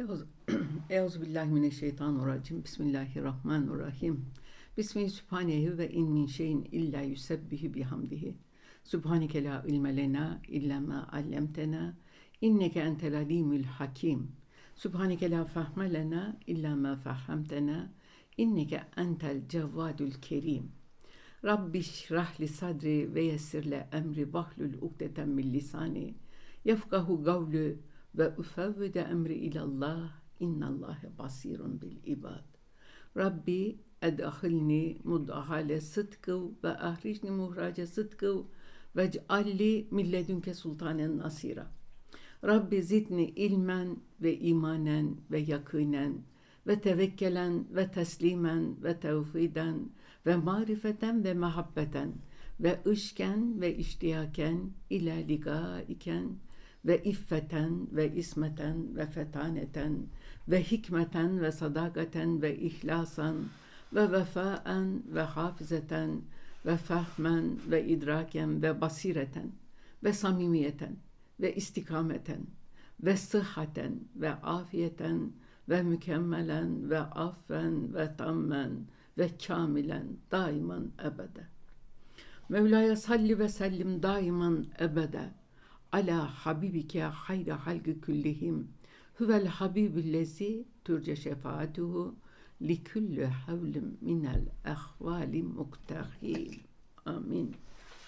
Euzubillahimineşşeytanirracim. Bismillahirrahmanirrahim. Bismihi sübhanehu ve in min şeyin illa yusebbihu bihamdihi. Subhaneke la ilme lena illa ma allemtena. İnneke entel alimul hakim. Subhaneke la fahme lena illa ma fahhamtena. İnneke entel cevvadul kerim. Rabbi şrah li sadri ve yessir le emri vahlul ukdeten min lisani. Yefkahu gavlu ve ufevvide emri ilallah innallâhe basirun bil ibad. Rabbi edahilni mudahale sıdkı ve ahricni muhrace sıdkı ve cealli milledünke sultanen nasira. Rabbi zidni ilmen ve imanen ve yakinen ve tevekkelen ve teslimen ve tevfiden ve marifeten ve mehabbeten ve ışken ve iştiyaken ila liga iken ve iffeten ve ismeten ve fetaneten ve hikmeten ve sadakaten ve ihlasan ve vefaen ve hafizeten ve fahmen ve idraken ve basireten ve samimiyeten ve istikameten ve sıhhaten ve afiyeten ve mükemmelen ve affen ve tammen ve kamilen daiman ebede. Mevla'ya salli ve sellim daiman ebede ala habibike hayra halgı küllihim huvel habibüllezi türce şefaatuhu li kulli havlim minel ehvali muktahim. Amin.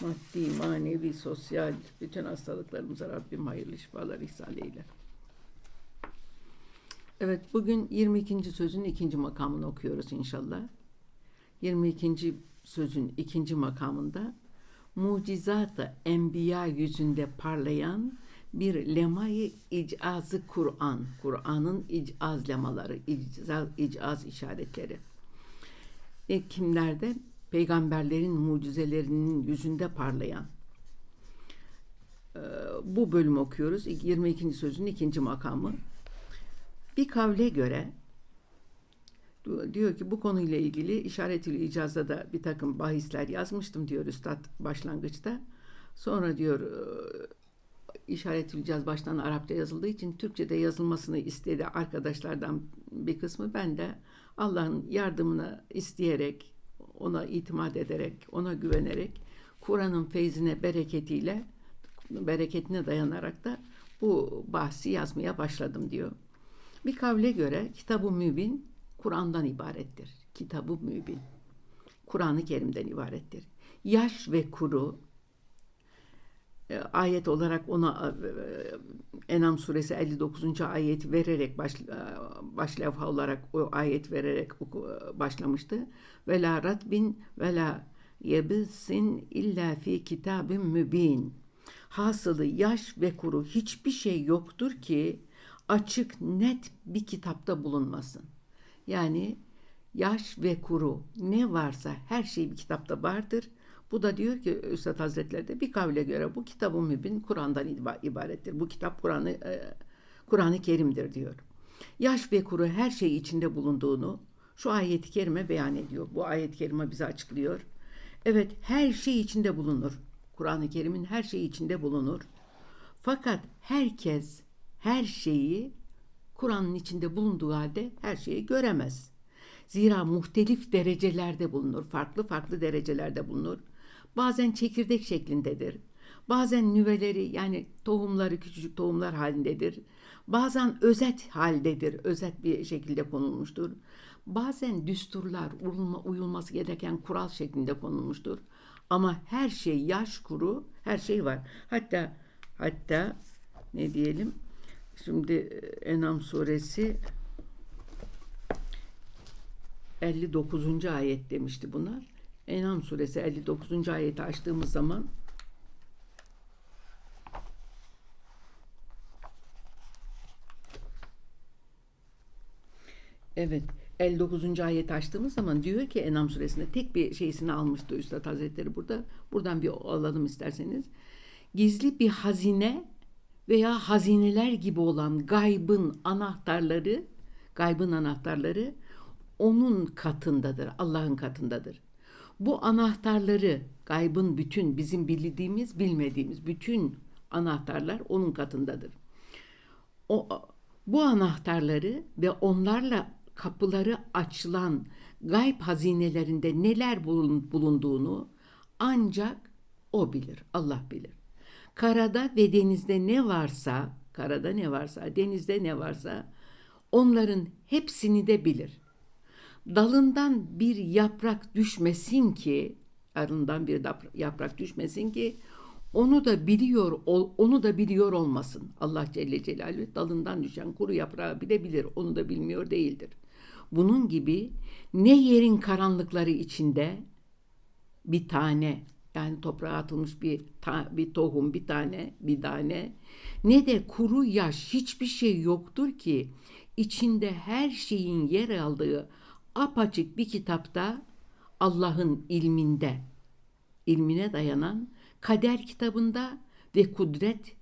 Maddi, manevi, sosyal bütün hastalıklarımıza Rabbim hayırlı şifalar ihsan eyle. Evet bugün 22. sözün ikinci makamını okuyoruz inşallah. 22. sözün ikinci makamında mucizat-ı enbiya yüzünde parlayan bir lemayı icazı Kur'an, Kur'an'ın icaz lemaları, icaz, icaz işaretleri. E, kimlerde? Peygamberlerin mucizelerinin yüzünde parlayan. E, bu bölümü okuyoruz. 22. sözün ikinci makamı. Bir kavle göre diyor ki bu konuyla ilgili işaretül icazda da bir takım bahisler yazmıştım diyor üstad başlangıçta. Sonra diyor e, işaretül icaz baştan Arapça yazıldığı için Türkçe'de yazılmasını istedi arkadaşlardan bir kısmı. Ben de Allah'ın yardımını isteyerek, ona itimat ederek, ona güvenerek, Kur'an'ın feyzine, bereketiyle, bereketine dayanarak da bu bahsi yazmaya başladım diyor. Bir kavle göre Kitab-ı Mübin Kur'an'dan ibarettir. Kitab-ı Mübin. Kur'an-ı Kerim'den ibarettir. Yaş ve kuru e, ayet olarak ona e, Enam suresi 59. ayet vererek baş, e, başlevha olarak o ayet vererek başlamıştı. Ve la ratbin ve la yebilsin illa fi kitabin mübin. Hasılı yaş ve kuru hiçbir şey yoktur ki açık net bir kitapta bulunmasın. Yani yaş ve kuru ne varsa her şey bir kitapta vardır. Bu da diyor ki Üstad Hazretleri de bir kavle göre bu kitabın mübin Kur'an'dan ibarettir. Bu kitap Kur'an'ı e, Kur'an-ı Kerim'dir diyor. Yaş ve kuru her şey içinde bulunduğunu şu ayet-i kerime beyan ediyor. Bu ayet-i kerime bize açıklıyor. Evet her şey içinde bulunur. Kur'an-ı Kerim'in her şeyi içinde bulunur. Fakat herkes her şeyi Kur'an'ın içinde bulunduğu halde her şeyi göremez. Zira muhtelif derecelerde bulunur, farklı farklı derecelerde bulunur. Bazen çekirdek şeklindedir. Bazen nüveleri yani tohumları küçücük tohumlar halindedir. Bazen özet haldedir, özet bir şekilde konulmuştur. Bazen düsturlar, uyulması gereken kural şeklinde konulmuştur. Ama her şey yaş kuru, her şey var. Hatta hatta ne diyelim? Şimdi Enam suresi 59. ayet demişti buna. Enam suresi 59. ayeti açtığımız zaman Evet. 59. ayet açtığımız zaman diyor ki Enam suresinde tek bir şeysini almıştı Üstad Hazretleri burada. Buradan bir alalım isterseniz. Gizli bir hazine veya hazineler gibi olan gaybın anahtarları, gaybın anahtarları onun katındadır, Allah'ın katındadır. Bu anahtarları, gaybın bütün bizim bildiğimiz, bilmediğimiz bütün anahtarlar onun katındadır. O Bu anahtarları ve onlarla kapıları açılan gayb hazinelerinde neler bulun- bulunduğunu ancak o bilir, Allah bilir. Karada ve denizde ne varsa, karada ne varsa, denizde ne varsa onların hepsini de bilir. Dalından bir yaprak düşmesin ki, arından bir yaprak düşmesin ki onu da biliyor onu da biliyor olmasın. Allah Celle Celaluhu dalından düşen kuru yaprağı bile bilir. Onu da bilmiyor değildir. Bunun gibi ne yerin karanlıkları içinde bir tane yani toprağa atılmış bir ta- bir tohum bir tane bir tane ne de kuru yaş hiçbir şey yoktur ki içinde her şeyin yer aldığı apaçık bir kitapta Allah'ın ilminde ilmine dayanan kader kitabında ve kudret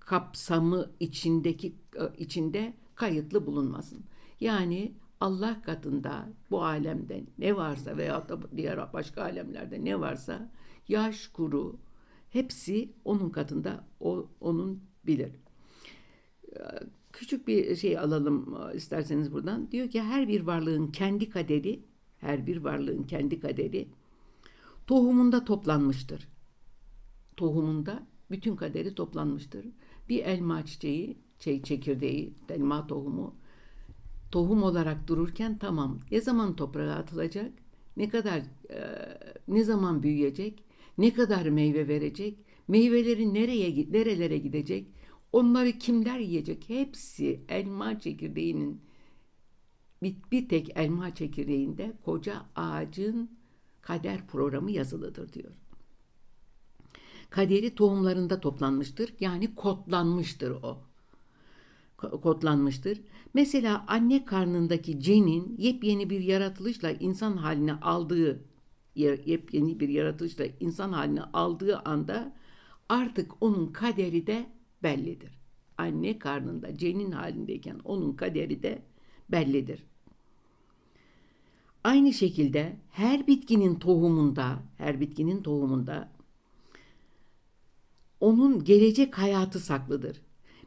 kapsamı içindeki içinde kayıtlı bulunmasın. Yani Allah katında bu alemde ne varsa veya da diğer başka alemlerde ne varsa yaş kuru hepsi onun katında o onun bilir. Küçük bir şey alalım isterseniz buradan. Diyor ki her bir varlığın kendi kaderi, her bir varlığın kendi kaderi tohumunda toplanmıştır. Tohumunda bütün kaderi toplanmıştır. Bir elma çiçeği, şey çekirdeği, elma tohumu tohum olarak dururken tamam. Ne zaman toprağa atılacak? Ne kadar e, ne zaman büyüyecek? Ne kadar meyve verecek? Meyveleri nereye nerelere gidecek? Onları kimler yiyecek? Hepsi elma çekirdeğinin bir, bir tek elma çekirdeğinde koca ağacın kader programı yazılıdır diyor. Kaderi tohumlarında toplanmıştır. Yani kodlanmıştır o. Kodlanmıştır. Mesela anne karnındaki cenin yepyeni bir yaratılışla insan haline aldığı yepyeni bir yaratılışla insan haline aldığı anda artık onun kaderi de bellidir. Anne karnında cenin halindeyken onun kaderi de bellidir. Aynı şekilde her bitkinin tohumunda, her bitkinin tohumunda onun gelecek hayatı saklıdır.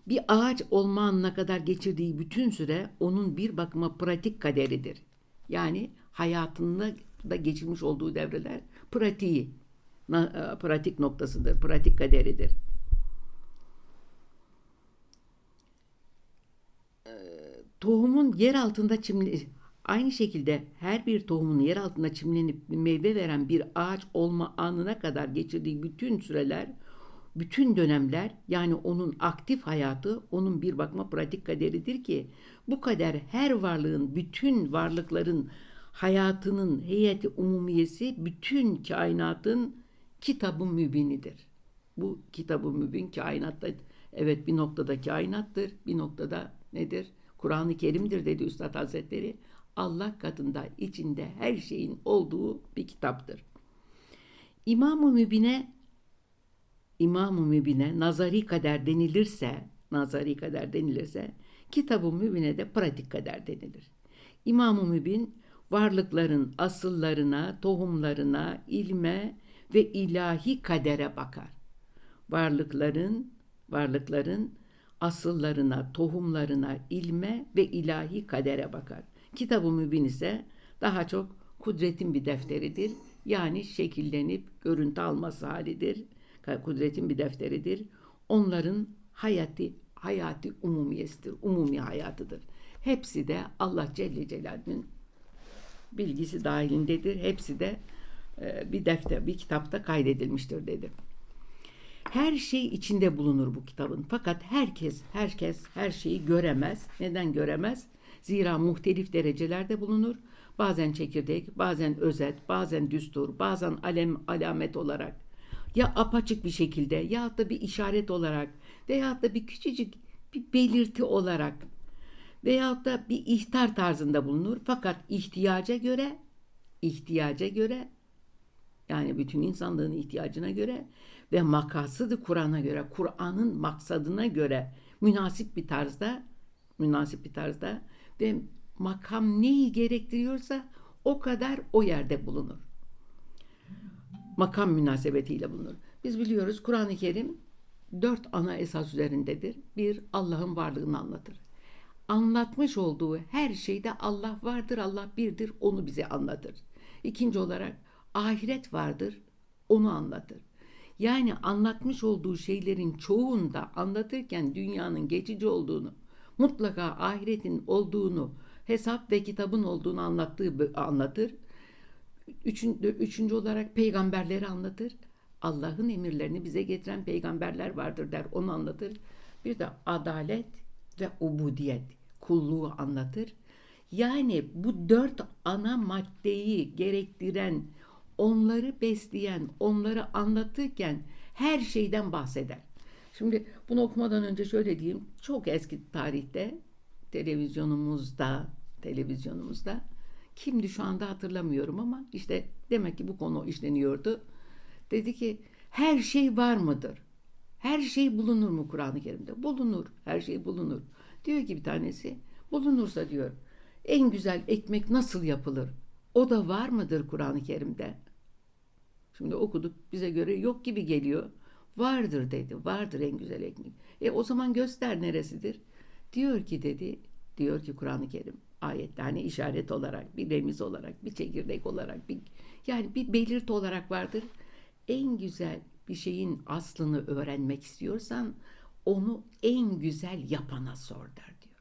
Bir ağaç olma anına kadar geçirdiği bütün süre onun bir bakıma pratik kaderidir. Yani hayatında da geçirmiş olduğu devreler pratiği, pratik noktasıdır, pratik kaderidir. Tohumun yer altında çimli, aynı şekilde her bir tohumun yer altında çimlenip meyve veren bir ağaç olma anına kadar geçirdiği bütün süreler bütün dönemler yani onun aktif hayatı onun bir bakma pratik kaderidir ki bu kader her varlığın bütün varlıkların hayatının heyeti umumiyesi bütün kainatın kitabı mübinidir. Bu kitabı mübin kainatta evet bir noktada kainattır bir noktada nedir? Kur'an-ı Kerim'dir dedi Üstad Hazretleri. Allah katında içinde her şeyin olduğu bir kitaptır. İmam-ı Mübin'e İmam-ı Mübin'e nazari kader denilirse, nazari kader denilirse, kitab-ı Mübin'e de pratik kader denilir. İmam-ı Mübin varlıkların asıllarına, tohumlarına, ilme ve ilahi kadere bakar. Varlıkların, varlıkların asıllarına, tohumlarına, ilme ve ilahi kadere bakar. Kitab-ı Mübin ise daha çok kudretin bir defteridir. Yani şekillenip görüntü alması halidir kudretin bir defteridir. Onların hayatı hayatı umumiyesidir. Umumi hayatıdır. Hepsi de Allah Celle Celaluhu'nun bilgisi dahilindedir. Hepsi de e, bir defter, bir kitapta kaydedilmiştir dedi. Her şey içinde bulunur bu kitabın. Fakat herkes, herkes her şeyi göremez. Neden göremez? Zira muhtelif derecelerde bulunur. Bazen çekirdek, bazen özet, bazen düstur, bazen alem, alamet olarak ya apaçık bir şekilde ya da bir işaret olarak veya da bir küçücük bir belirti olarak veya da bir ihtar tarzında bulunur. Fakat ihtiyaca göre ihtiyaca göre yani bütün insanlığın ihtiyacına göre ve makasıdı Kur'an'a göre, Kur'an'ın maksadına göre münasip bir tarzda münasip bir tarzda ve makam neyi gerektiriyorsa o kadar o yerde bulunur makam münasebetiyle bulunur. Biz biliyoruz Kur'an-ı Kerim dört ana esas üzerindedir. Bir, Allah'ın varlığını anlatır. anlatmış olduğu her şeyde Allah vardır, Allah birdir, onu bize anlatır. İkinci olarak ahiret vardır, onu anlatır. Yani anlatmış olduğu şeylerin çoğunda anlatırken dünyanın geçici olduğunu, mutlaka ahiretin olduğunu, hesap ve kitabın olduğunu anlattığı anlatır. Üçüncü, üçüncü olarak peygamberleri anlatır. Allah'ın emirlerini bize getiren peygamberler vardır der, onu anlatır. Bir de adalet ve ubudiyet, kulluğu anlatır. Yani bu dört ana maddeyi gerektiren, onları besleyen, onları anlatırken her şeyden bahseder. Şimdi bunu okumadan önce şöyle diyeyim. Çok eski tarihte televizyonumuzda, televizyonumuzda kimdi şu anda hatırlamıyorum ama işte demek ki bu konu işleniyordu. Dedi ki her şey var mıdır? Her şey bulunur mu Kur'an-ı Kerim'de? Bulunur. Her şey bulunur. Diyor ki bir tanesi bulunursa diyor en güzel ekmek nasıl yapılır? O da var mıdır Kur'an-ı Kerim'de? Şimdi okuduk bize göre yok gibi geliyor. Vardır dedi. Vardır en güzel ekmek. E o zaman göster neresidir? Diyor ki dedi. Diyor ki Kur'an-ı Kerim ayette hani işaret olarak, bir remiz olarak, bir çekirdek olarak, bir yani bir belirt olarak vardır. En güzel bir şeyin aslını öğrenmek istiyorsan onu en güzel yapana sor der diyor.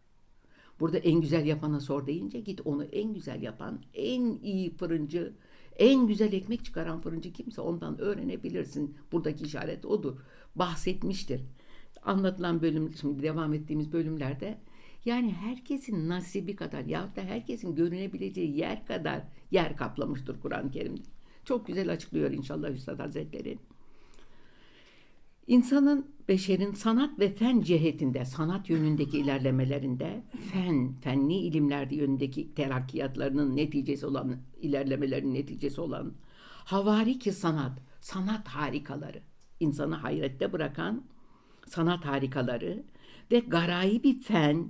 Burada en güzel yapana sor deyince git onu en güzel yapan, en iyi fırıncı, en güzel ekmek çıkaran fırıncı kimse ondan öğrenebilirsin. Buradaki işaret odur. Bahsetmiştir. Anlatılan bölüm, şimdi devam ettiğimiz bölümlerde yani herkesin nasibi kadar ya da herkesin görünebileceği yer kadar yer kaplamıştır Kur'an-ı Kerim'de. Çok güzel açıklıyor inşallah Üstad Hazretleri. İnsanın, beşerin sanat ve fen cihetinde, sanat yönündeki ilerlemelerinde, fen, fenli ilimlerde yönündeki terakkiyatlarının neticesi olan, ilerlemelerinin neticesi olan havariki sanat, sanat harikaları, insanı hayrette bırakan sanat harikaları ve garayibi fen,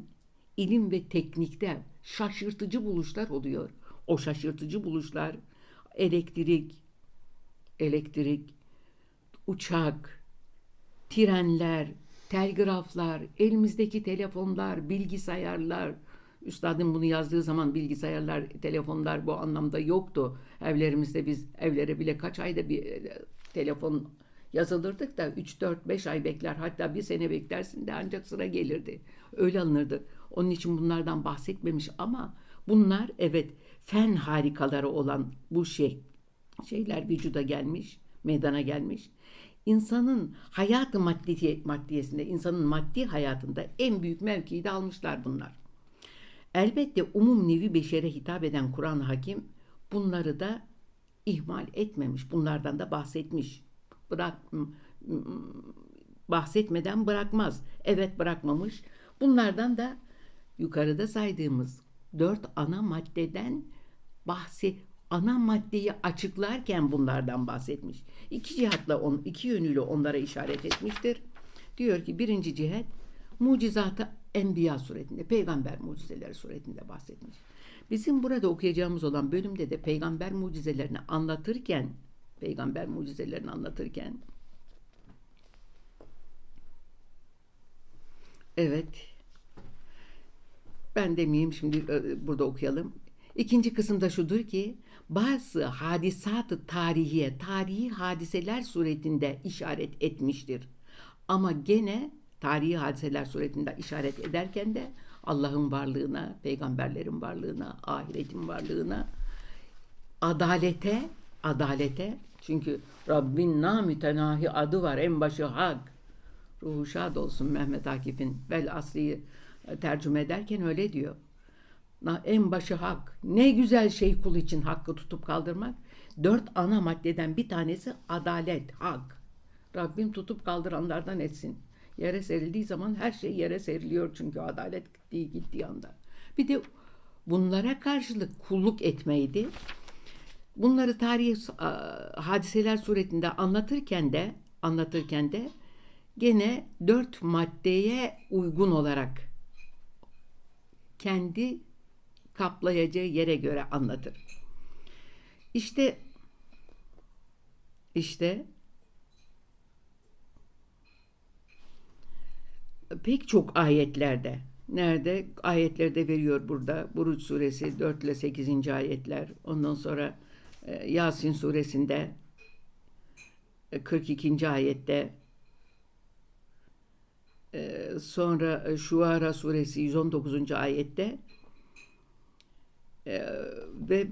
ilim ve teknikte şaşırtıcı buluşlar oluyor. O şaşırtıcı buluşlar elektrik, elektrik, uçak, trenler, telgraflar, elimizdeki telefonlar, bilgisayarlar. Üstadım bunu yazdığı zaman bilgisayarlar, telefonlar bu anlamda yoktu. Evlerimizde biz evlere bile kaç ayda bir e, telefon yazılırdık da 3 4 5 ay bekler hatta bir sene beklersin de ancak sıra gelirdi. Öyle alınırdı. Onun için bunlardan bahsetmemiş ama bunlar evet fen harikaları olan bu şey şeyler vücuda gelmiş, meydana gelmiş. İnsanın hayatı maddi, maddiyesinde, insanın maddi hayatında en büyük mevkiyi de almışlar bunlar. Elbette umum nevi beşere hitap eden Kur'an-ı Hakim bunları da ihmal etmemiş. Bunlardan da bahsetmiş. Bırak bahsetmeden bırakmaz. Evet bırakmamış. Bunlardan da yukarıda saydığımız dört ana maddeden bahsi ana maddeyi açıklarken bunlardan bahsetmiş. İki cihatla on, iki yönüyle onlara işaret etmiştir. Diyor ki birinci cihet mucizatı enbiya suretinde, peygamber mucizeleri suretinde bahsetmiş. Bizim burada okuyacağımız olan bölümde de peygamber mucizelerini anlatırken, peygamber mucizelerini anlatırken Evet. Ben demeyeyim şimdi e, burada okuyalım. İkinci kısımda şudur ki bazı hadisatı tarihiye, tarihi hadiseler suretinde işaret etmiştir. Ama gene tarihi hadiseler suretinde işaret ederken de Allah'ın varlığına, peygamberlerin varlığına, ahiretin varlığına, adalete, adalete çünkü Rabbin namütenahi adı var en başı hak. Ruhu şad olsun Mehmet Akif'in Vel Asri'yi tercüme ederken öyle diyor en başı hak. Ne güzel şey kul için hakkı tutup kaldırmak. Dört ana maddeden bir tanesi adalet, hak. Rabbim tutup kaldıranlardan etsin. Yere serildiği zaman her şey yere seriliyor çünkü adalet gittiği gittiği anda. Bir de bunlara karşılık kulluk etmeydi. Bunları tarihi hadiseler suretinde anlatırken de anlatırken de gene dört maddeye uygun olarak kendi kaplayacağı yere göre anlatır. İşte işte pek çok ayetlerde Nerede? Ayetleri de veriyor burada. Buruç suresi 4 ile 8. ayetler. Ondan sonra e, Yasin suresinde e, 42. ayette e, sonra e, Şuara suresi 119. ayette e, ve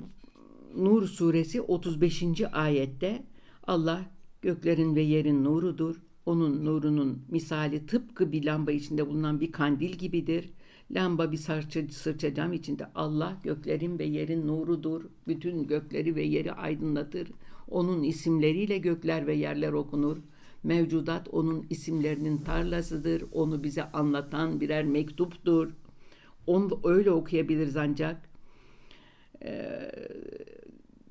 Nur suresi 35. ayette Allah göklerin ve yerin nurudur. Onun nurunun misali tıpkı bir lamba içinde bulunan bir kandil gibidir. Lamba bir sarça, sırça cam içinde Allah göklerin ve yerin nurudur. Bütün gökleri ve yeri aydınlatır. Onun isimleriyle gökler ve yerler okunur. Mevcudat onun isimlerinin tarlasıdır. Onu bize anlatan birer mektuptur. Onu öyle okuyabiliriz ancak Ee,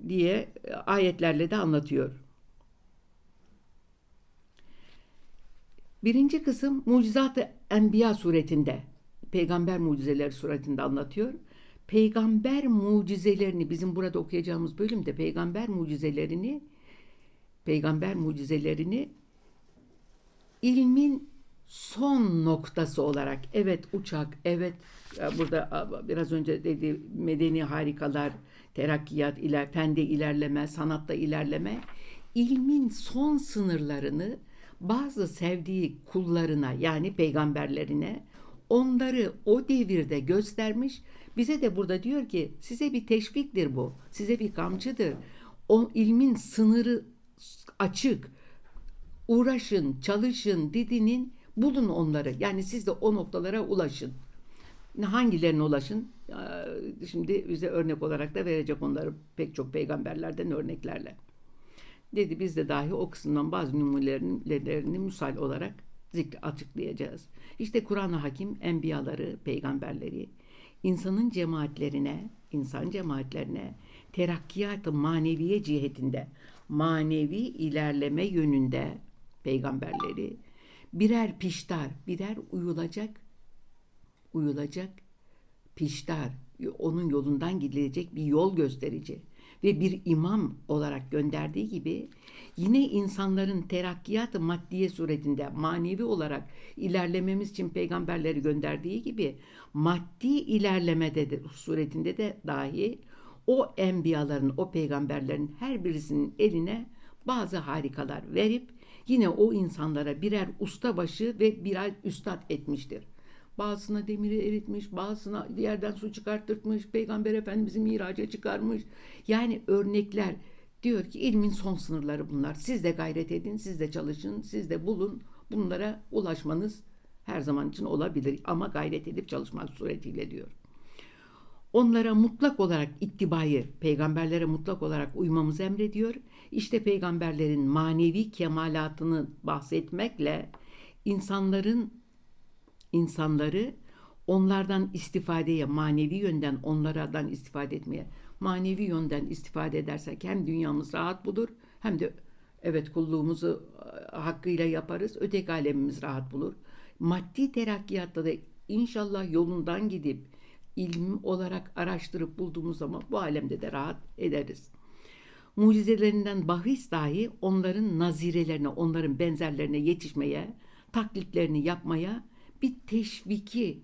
diye ayetlerle de anlatıyor. Birinci kısım Mucizat-ı Enbiya suretinde, peygamber mucizeleri suretinde anlatıyor. Peygamber mucizelerini bizim burada okuyacağımız bölümde peygamber mucizelerini peygamber mucizelerini ilmin son noktası olarak evet uçak, evet burada biraz önce dedi medeni harikalar, terakkiyat, iler, fende ilerleme, sanatta ilerleme ilmin son sınırlarını bazı sevdiği kullarına yani peygamberlerine onları o devirde göstermiş. Bize de burada diyor ki size bir teşviktir bu. Size bir kamçıdır. O ilmin sınırı açık. Uğraşın, çalışın, didinin, bulun onları. Yani siz de o noktalara ulaşın. Hangilerine ulaşın? Şimdi bize örnek olarak da verecek onları pek çok peygamberlerden örneklerle. Dedi biz de dahi o kısımdan bazı numunelerini misal olarak zikri açıklayacağız. İşte Kur'an-ı Hakim enbiyaları, peygamberleri insanın cemaatlerine, insan cemaatlerine terakkiyat-ı maneviye cihetinde, manevi ilerleme yönünde peygamberleri. Birer piştar, birer uyulacak, uyulacak piştar, onun yolundan gidilecek bir yol gösterici ve bir imam olarak gönderdiği gibi yine insanların terakkiyat maddiye suretinde manevi olarak ilerlememiz için peygamberleri gönderdiği gibi maddi ilerlemede de suretinde de dahi o enbiyaların, o peygamberlerin her birisinin eline bazı harikalar verip yine o insanlara birer ustabaşı ve birer üstad etmiştir. Bazısına demiri eritmiş, bazısına yerden su çıkarttırmış, Peygamber Efendimiz'i miraca çıkarmış. Yani örnekler diyor ki ilmin son sınırları bunlar. Siz de gayret edin, siz de çalışın, siz de bulun. Bunlara ulaşmanız her zaman için olabilir ama gayret edip çalışmak suretiyle diyor. Onlara mutlak olarak ittibayı, peygamberlere mutlak olarak uymamızı emrediyor. İşte peygamberlerin manevi kemalatını bahsetmekle insanların insanları onlardan istifadeye, manevi yönden onlardan istifade etmeye, manevi yönden istifade edersek hem dünyamız rahat bulur hem de evet kulluğumuzu e, hakkıyla yaparız, öteki alemimiz rahat bulur. Maddi terakkiyatta da inşallah yolundan gidip ilim olarak araştırıp bulduğumuz zaman bu alemde de rahat ederiz. Mucizelerinden bahis dahi onların nazirelerine, onların benzerlerine yetişmeye, taklitlerini yapmaya bir teşviki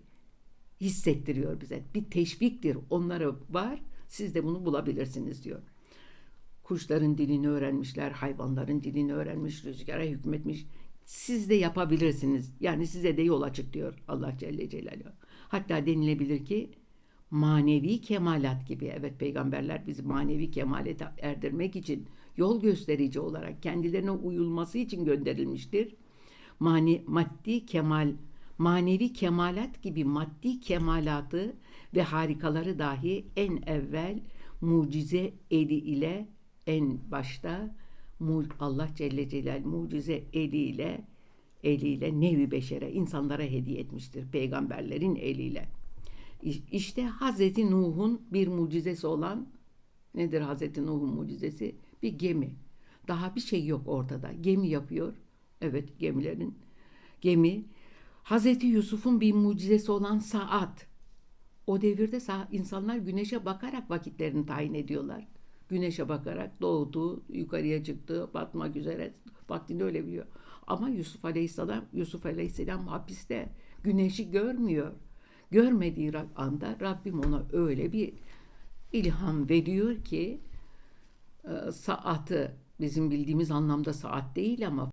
hissettiriyor bize. Bir teşviktir. Onlara var. Siz de bunu bulabilirsiniz diyor. Kuşların dilini öğrenmişler, hayvanların dilini öğrenmiş, rüzgara hükmetmiş. Siz de yapabilirsiniz. Yani size de yol açık diyor Allah Celle Celaluhu. Hatta denilebilir ki manevi kemalat gibi. Evet peygamberler bizi manevi kemalete erdirmek için yol gösterici olarak kendilerine uyulması için gönderilmiştir. Mani, maddi kemal manevi kemalat gibi maddi kemalatı ve harikaları dahi en evvel mucize eli ile en başta Allah Celle Celal mucize eliyle eliyle nevi beşere insanlara hediye etmiştir peygamberlerin eliyle. İşte Hazreti Nuh'un bir mucizesi olan nedir Hazreti Nuh'un mucizesi? Bir gemi. Daha bir şey yok ortada. Gemi yapıyor. Evet gemilerin gemi Hazreti Yusuf'un bir mucizesi olan saat. O devirde insanlar güneşe bakarak vakitlerini tayin ediyorlar. Güneşe bakarak doğdu, yukarıya çıktı, batmak üzere vaktini öyle biliyor. Ama Yusuf Aleyhisselam, Yusuf Aleyhisselam hapiste güneşi görmüyor. Görmediği anda Rabbim ona öyle bir ilham veriyor ki e, saati bizim bildiğimiz anlamda saat değil ama